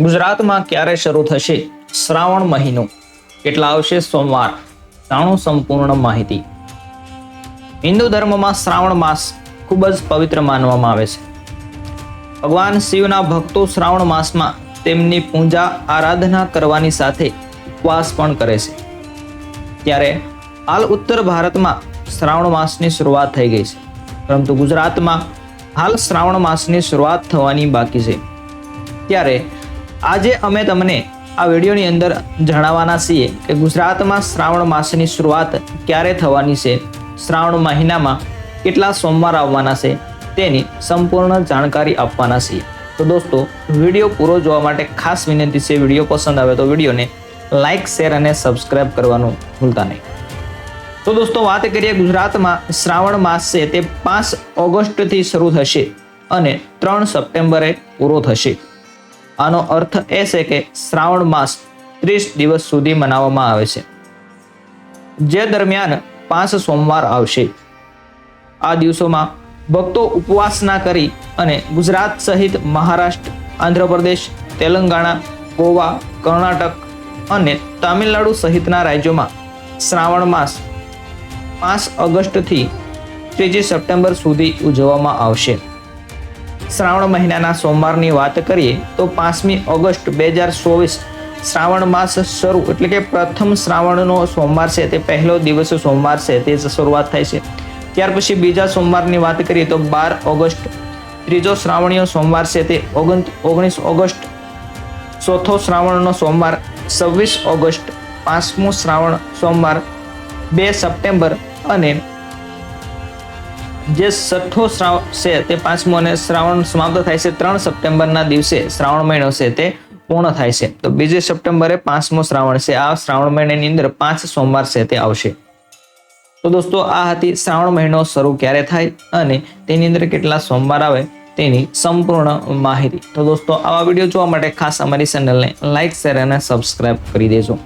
ગુજરાતમાં ક્યારે શરૂ થશે શ્રાવણ મહિનો? કેટલા આવશે સોમવાર? જાણો સંપૂર્ણ માહિતી. હિન્દુ ધર્મમાં શ્રાવણ માસ ખૂબ જ પવિત્ર માનવામાં આવે છે. ભગવાન શિવના ભક્તો શ્રાવણ માસમાં તેમની પૂજા, આરાધના કરવાની સાથે ઉપવાસ પણ કરે છે. ત્યારે હાલ ઉત્તર ભારતમાં શ્રાવણ માસની શરૂઆત થઈ ગઈ છે. પરંતુ ગુજરાતમાં હાલ શ્રાવણ માસની શરૂઆત થવાની બાકી છે. ત્યારે આજે અમે તમને આ વિડીયોની અંદર જણાવવાના છીએ કે ગુજરાતમાં શ્રાવણ માસની શરૂઆત ક્યારે થવાની છે, શ્રાવણ મહિનામાં કેટલા સોમવાર આવવાના છે, તેની સંપૂર્ણ જાણકારી આપવાના છીએ. તો દોસ્તો, વીડિયો પૂરો જોવા માટે ખાસ વિનંતી છે, વીડિયો પસંદ આવે તો વિડીયોને લાઇક શેર અને સબસ્ક્રાઇબ કરવાનું ભૂલતા નહીં. તો દોસ્તો, વાત કરીએ ગુજરાતમાં શ્રાવણ માસ છે તે પાંચ ઓગસ્ટથી શરૂ થશે અને ત્રણ સપ્ટેમ્બરે પૂરો થશે. આનો અર્થ એ છે કે શ્રાવણ માસ ત્રીસ દિવસ સુધી મનાવવામાં આવે છે. જે દરમિયાન પાંચ સોમવાર આવશે. આ દિવસોમાં ભક્તો ઉપવાસના કરી અને ગુજરાત સહિત મહારાષ્ટ્ર, આંધ્રપ્રદેશ, તેલંગાણા, ગોવા, કર્ણાટક અને તામિલનાડુ સહિતના રાજ્યોમાં શ્રાવણ માસ પાંચ ઓગસ્ટથી ત્રીજી સપ્ટેમ્બર સુધી ઉજવવામાં આવશે. શ્રાવણ મહિનાના સોમવારની વાત કરીએ તો પાંચમી ઓગસ્ટ બે હજાર ચોવીસ શ્રાવણ માસ શરૂ એટલે કે પ્રથમ શ્રાવણનો સોમવાર છે તે પહેલો દિવસ સોમવાર છે તે શરૂઆત થાય છે. ત્યાર પછી બીજા સોમવારની વાત કરીએ તો બાર ઓગસ્ટ ત્રીજો શ્રાવણીય સોમવાર છે તે ઓગણ ઓગણીસ ઓગસ્ટ ચોથો શ્રાવણનો સોમવાર, છવ્વીસ ઓગસ્ટ પાંચમો શ્રાવણ સોમવાર, બે સપ્ટેમ્બર અને જે છઠ્ઠો શ્રાવ, છે તે પાંચમો અને શ્રાવણ સમાપ્ત થાય છે ત્રણ સપ્ટેમ્બરના દિવસે. શ્રાવણ મહિનો છે તે પૂર્ણ થાય છે. તો બીજી સપ્ટેમ્બરે પાંચમો શ્રાવણ છે. આ શ્રાવણ મહિનાની અંદર પાંચ સોમવાર છે તે આવશે. તો દોસ્તો, આ હતી શ્રાવણ મહિનો શરૂ ક્યારે થાય અને તેની અંદર કેટલા સોમવાર આવે તેની સંપૂર્ણ માહિતી. તો દોસ્તો, આવા વીડિયો જોવા માટે ખાસ અમારી ચેનલને લાઇક શેર અને સબસ્ક્રાઇબ કરી દેજો.